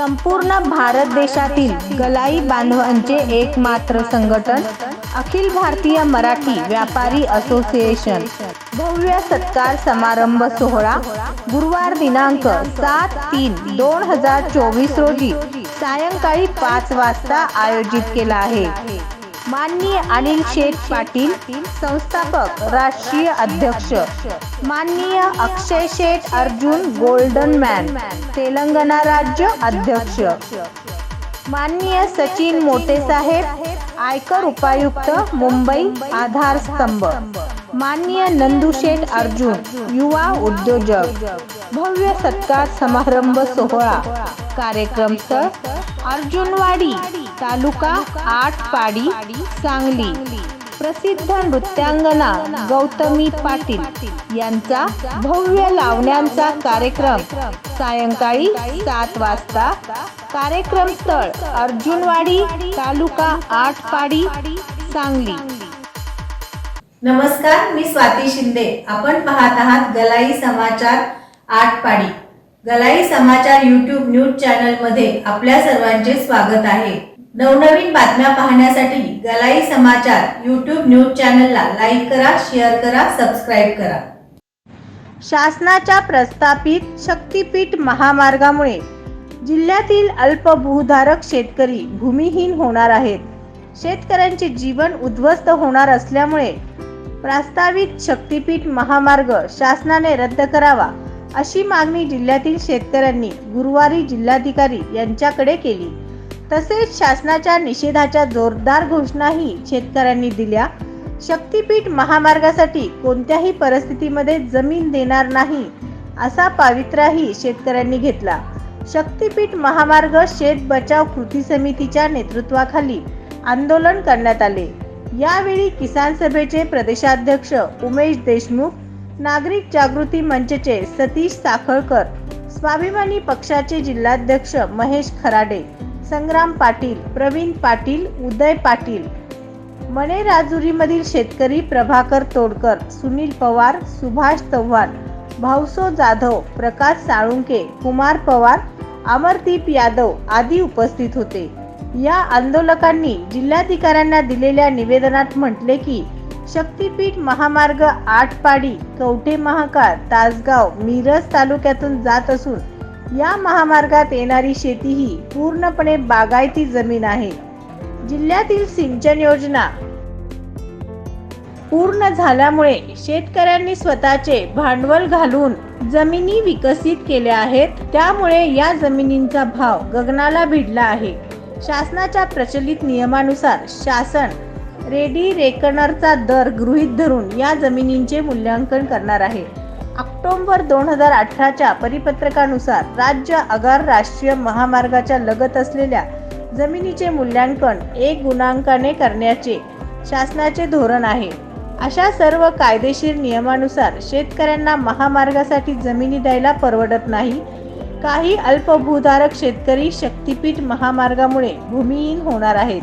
संपूर्ण भारत देशातील गलाई बांधवांचे एकमात्र संघटन अखिल भारतीय मराठी व्यापारी असोसिएशन. भव्य सत्कार समारंभ सोहळा गुरुवार दिनांक सात तीन दोन हजार चोवीस रोजी सायंकाळी पाच वाजता आयोजित केला आहे. माननीय अनिल शेठ पाटील संस्थापक राष्ट्रीय अध्यक्ष. माननीय अक्षय शेठ अर्जुन गोल्डन मॅन तेलंगणा राज्य अध्यक्ष. माननीय सचिन मोटे साहेब आयकर उपायुक्त मुंबई आधार स्तंभ. माननीय नंदुशेठ अर्जुन युवा उद्योजक. भव्य सत्कार समारंभ सोहळा. कार्यक्रम स्थळ अर्जुनवाडी तालुका आटपाडी सांगली. प्रसिद्ध नृत्यांगना गौतमी पाटील यांचा भव्य लावण्यांचा कार्यक्रम. सायंकाळी सात वाजता कार्यक्रम स्थळ अर्जुनवाडी तालुका आटपाडी सांगली. नमस्कार मी स्वाती शिंदे. आपण पाहत आहात गलाई समाचार आटपाडी. गलाई समाचार युट्यूब न्यूज चॅनलमध्ये आपल्या सर्वांचे स्वागत आहे. नवनवीन बातम्या पाहण्यासाठी गलाई समाचार युट्यूब न्यूज चॅनलला लाईक करा शेअर करा सबस्क्राईब करा. शासनाच्या प्रस्थापित शक्तीपीठ महामार्गामुळे जिल्ह्यातील अल्पभूधारक शेतकरी भूमिहीन होणार आहेत. शेतकऱ्यांचे जीवन उद्ध्वस्त होणार असल्यामुळे प्रस्तावित शक्तीपीठ महामार्ग शासनाने रद्द करावा अशी मागणी जिल्ह्यातील शेतकऱ्यांनी गुरुवारी जिल्हाधिकारी यांच्याकडे केली. तसेच शासनाच्या निषेधाच्या जोरदार घोषणाही शेतकऱ्यांनी दिल्या. शक्तीपीठ महामार्गासाठी कोणत्याही परिस्थितीमध्ये जमीन देणार नाही असा पावित्र्यही शेतकऱ्यांनी घेतला. शक्तीपीठ महामार्ग शेत बचाव कृती समितीच्या नेतृत्वाखाली आंदोलन करण्यात आले. यावेळी किसान सभेचे प्रदेशाध्यक्ष उमेश देशमुख नागरिक जागृती मंचचे सतीश साखळकर स्वाभिमानी पक्षाचे जिल्हाध्यक्ष महेश खराडे संग्राम पाटील प्रवीण पाटील उदय पाटील मने राजुरीमधील शेतकरी प्रभाकर तोडकर सुनील पवार सुभाष चव्हाण भाऊसो जाधव प्रकाश साळुंके कुमार पवार अमरदीप यादव आदी उपस्थित होते. या आंदोलकांनी जिल्हाधिकाऱ्यांना दिलेल्या निवेदनात म्हटले की शक्तीपीठ महामार्ग आठपाडी कवठे महाकाळ तासगाव मिरज तालुक्यातून जात असून या महामार्गात येणारी शेती ही पूर्णपणे बागायती जमीन आहे. जिल्ह्यातील सिंचन योजना पूर्ण झाल्यामुळे शेतकऱ्यांनी स्वतःचे भांडवल घालून जमिनी विकसित केल्या आहेत. त्यामुळे या जमिनींचा भाव गगनाला भिडला आहे. शासनाच्या प्रचलित नियमानुसार शासन रेडी रेकनरचा दर गृहीत धरून या जमिनींचे मूल्यांकन करणार आहे. ऑक्टोंबर दोन हजार अठराच्या परिपत्रकानुसार राज्य आगार राष्ट्रीय महामार्गाच्या लगत असलेल्या जमिनीचे मूल्यांकन एक गुणांकाने करण्याचे शासनाचे धोरण आहे. अशा सर्व कायदेशीर नियमानुसार शेतकऱ्यांना महामार्गासाठी जमिनी द्यायला परवडत नाही. काही अल्पभूधारक शेतकरी शक्तीपीठ महामार्गामुळे भूमिहीन होणार आहेत.